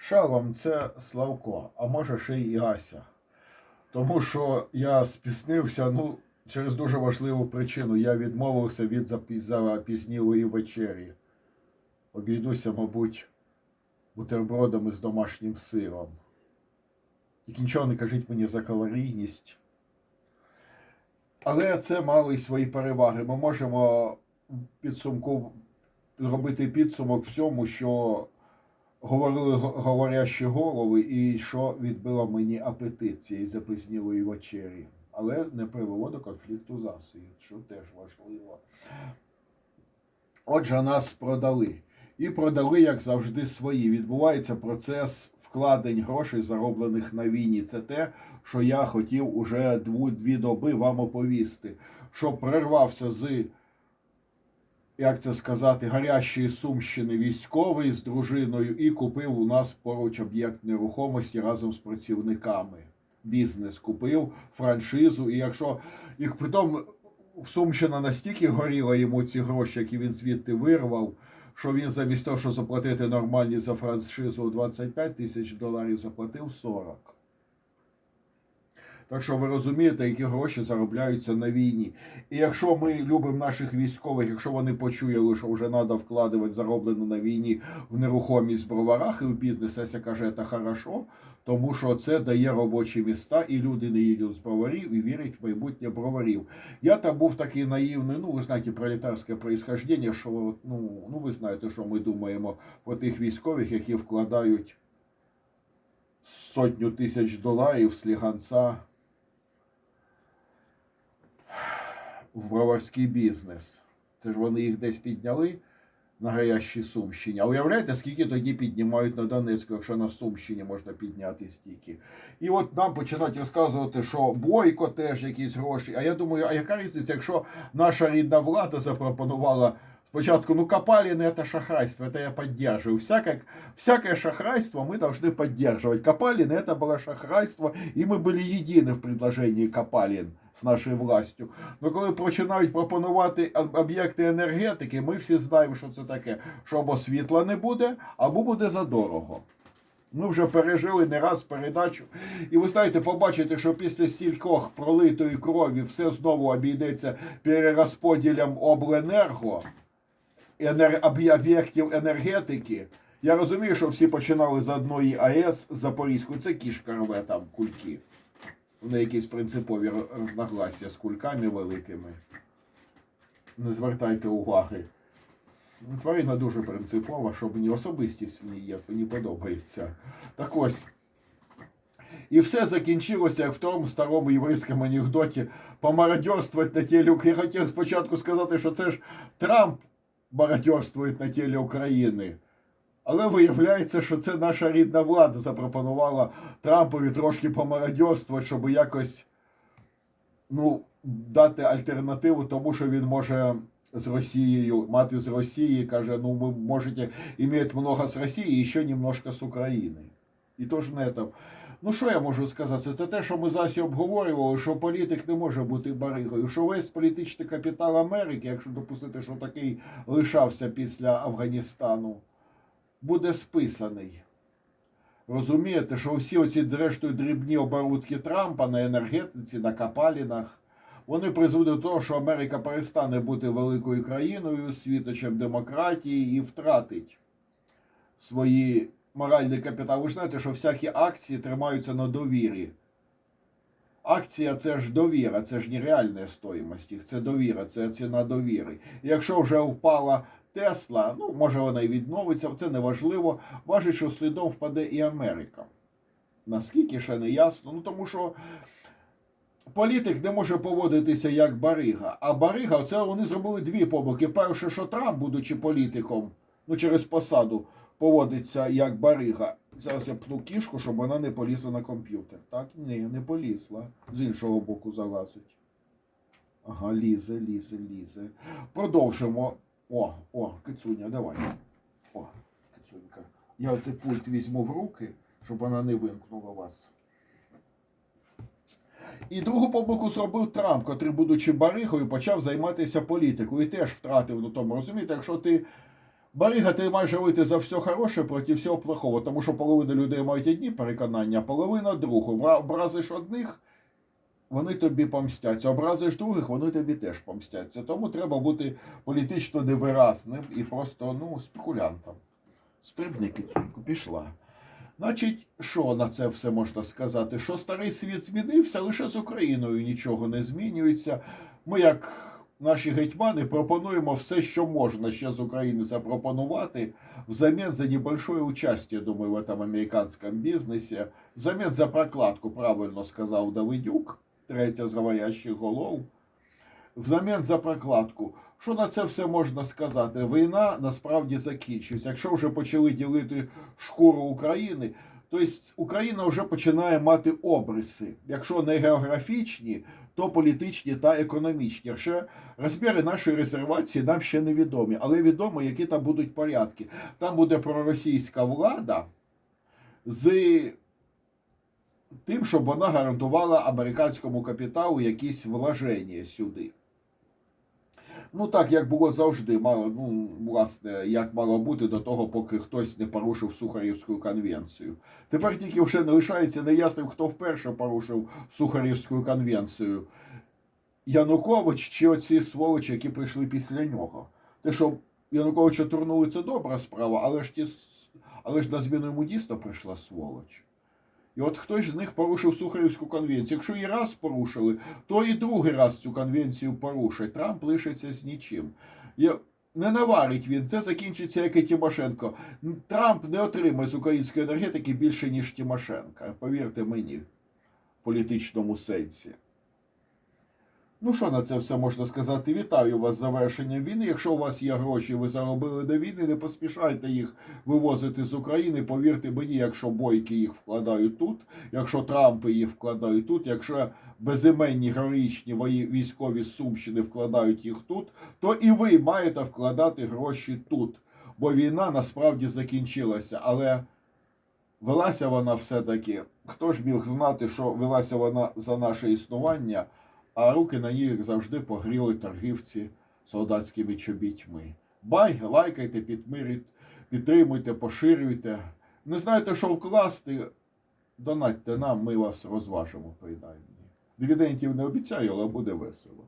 Шалом це Славко, а може ще й Ася. Тому що я спіснився ну, через дуже важливу причину. Я відмовився від запізнілої вечері. Обійдуся, мабуть, бутербродами з домашнім сиром. Тільки нічого не кажіть мені за калорійність. Але це мало й свої переваги. Ми можемо підсумку робити підсумок всьому, що говорили го- говорящі голови, і що відбило мені апетит цієї запізнілої вечері. Але не привело до конфлікту засобів, що теж важливо. Отже, нас продали. І продали, як завжди, свої. Відбувається процес вкладень грошей, зароблених на війні. Це те, що я хотів уже дві доби вам оповісти. Що прервався з як це сказати, гарячої сумщини військовий з дружиною і купив у нас поруч об'єкт нерухомості разом з працівниками. Бізнес купив франшизу, і якщо і притом Сумщина настільки горіла йому ці гроші, які він звідти вирвав, що він замість того, щоб заплатити нормальні за франшизу 25 тисяч доларів, заплатив 40. Так що ви розумієте, які гроші заробляються на війні. І якщо ми любимо наших військових, якщо вони почули, що вже треба вкладати зароблене на війні в нерухомість в броварах і в бізнес, Еся каже, це хорошо, тому що це дає робочі міста, і люди не їдуть з броварів і вірять в майбутнє броварів. Я там був такий наївний, ну ви знаєте, пролетарське происхождення, що ну, ну ви знаєте, що ми думаємо про тих військових, які вкладають сотню тисяч доларів з ліганця в броварський бізнес. Це ж вони їх десь підняли на гарячій Сумщині. А уявляєте, скільки тоді піднімають на Донецьку, якщо на Сумщині можна підняти стільки. І от нам починають розказувати, що Бойко теж якісь гроші. А я думаю, а яка різниця, якщо наша рідна влада запропонувала спочатку, ну Копалин это шахрайство, это я поддерживаю. Всякое, всякое шахрайство мы должны поддерживать. Копалин это было шахрайство, и мы были едины в предложении Копалин з нашою властю. Ну коли починають пропонувати об- об'єкти енергетики, ми всі знаємо, що це таке, що або світла не буде, або буде задорого. Ми вже пережили не раз передачу. І ви знаєте, побачите, що після стількох пролитої крові все знову обійдеться перерозподілем обленерго, енер... об'єктів енергетики. Я розумію, що всі починали з одної АЕС з Запорізької. Це кішка рве там кульки. Вони якісь принципові ро- розногласія з кульками великими. Не звертайте уваги. Тварина дуже принципова, що мені особистість в ній є, мені подобається. Так ось. І все закінчилося в тому старому єврейському анекдоті помародьорствувати на України. Я хотів спочатку сказати, що це ж Трамп мародьорствує на тілі України. Але виявляється, що це наша рідна влада запропонувала Трампові трошки помародьорствувати, щоб якось ну, дати альтернативу тому, що він може з Росією мати з Росії, каже, ну ви можете иметь много з Росії і ще немножко з України. І тож не там. Ну що я можу сказати? Це те, що ми зараз обговорювали, що політик не може бути баригою, що весь політичний капітал Америки, якщо допустити, що такий лишався після Афганістану, буде списаний. Розумієте, що всі оці зрештою дрібні оборудки Трампа на енергетиці, на капалінах, вони призведуть до того, що Америка перестане бути великою країною, світочем демократії і втратить свої моральний капітал. Ви ж знаєте, що всякі акції тримаються на довірі. Акція це ж довіра, це ж не реальна стоїмость їх, це довіра, це ціна довіри. Якщо вже впала Тесла, ну може вона і відновиться, це не важливо. Важить, що слідом впаде і Америка. Наскільки ще не ясно. Ну тому що політик не може поводитися як барига. А барига, це вони зробили дві помилки. Перше, що Трамп, будучи політиком, ну через посаду, поводиться як барига. Зараз я пну кішку, щоб вона не полізла на комп'ютер. Так? Ні, не полізла. З іншого боку залазить. Ага, лізе, лізе, лізе. Продовжимо. О, о, кицуня, давай. О, кицунька. Я оцей пульт візьму в руки, щоб вона не вимкнула вас. І другу помилку зробив Трамп, котрий, будучи баригою, почав займатися політикою і теж втратив на тому. Розумієте, якщо ти Барига, ти маєш робити за все хороше проти всього плохого, тому що половина людей мають одні переконання, а половина другу. Образиш одних, вони тобі помстяться. Образиш других, вони тобі теж помстяться. Тому треба бути політично невиразним і просто ну, спекулянтом. Стрибни кицюньку, пішла. Значить, що на це все можна сказати? Що старий світ змінився, лише з Україною нічого не змінюється. Ми, як наші гетьмани, пропонуємо все, що можна ще з України запропонувати, взамін за небольшое участие, думаю, в этом американском бизнесе, взамін за прокладку, правильно сказав Давидюк, третя з говорящих голов. Взамін за прокладку. Що на це все можна сказати? Війна насправді закінчується. Якщо вже почали ділити шкуру України, то есть Україна вже починає мати обриси. Якщо не географічні, то політичні та економічні. Ще розміри нашої резервації нам ще не відомі, але відомо, які там будуть порядки. Там буде проросійська влада з тим, щоб вона гарантувала американському капіталу якісь вложення сюди. Ну так, як було завжди, мало, ну, власне, як мало бути до того, поки хтось не порушив Сухарівську конвенцію. Тепер тільки вже не лишається неясним, хто вперше порушив Сухарівську конвенцію. Янукович чи оці сволочі, які прийшли після нього. Те, що Януковича турнули, це добра справа, але ж ті, але ж на зміну йому дійсно прийшла сволоч. І от хтось з них порушив Сухарівську конвенцію. Якщо і раз порушили, то і другий раз цю конвенцію порушить. Трамп лишиться з нічим. Не наварить він, це закінчиться як і Тимошенко. Трамп не отримає з української енергетики більше, ніж Тимошенка. Повірте мені, в політичному сенсі. Ну, що на це все можна сказати? Вітаю вас з завершенням війни. Якщо у вас є гроші, ви заробили до війни, не поспішайте їх вивозити з України. Повірте мені, якщо бойки їх вкладають тут, якщо Трампи їх вкладають тут, якщо безіменні героїчні військові з Сумщини вкладають їх тут, то і ви маєте вкладати гроші тут. Бо війна насправді закінчилася. Але велася вона все-таки. Хто ж міг знати, що велася вона за наше існування, а руки на ній як завжди погріли торгівці солдатськими чобітьми. Бай, лайкайте, підтримуйте, поширюйте. Не знаєте, що вкласти? Донатьте нам, ми вас розважимо принаймні. Дивідентів не обіцяю, але буде весело.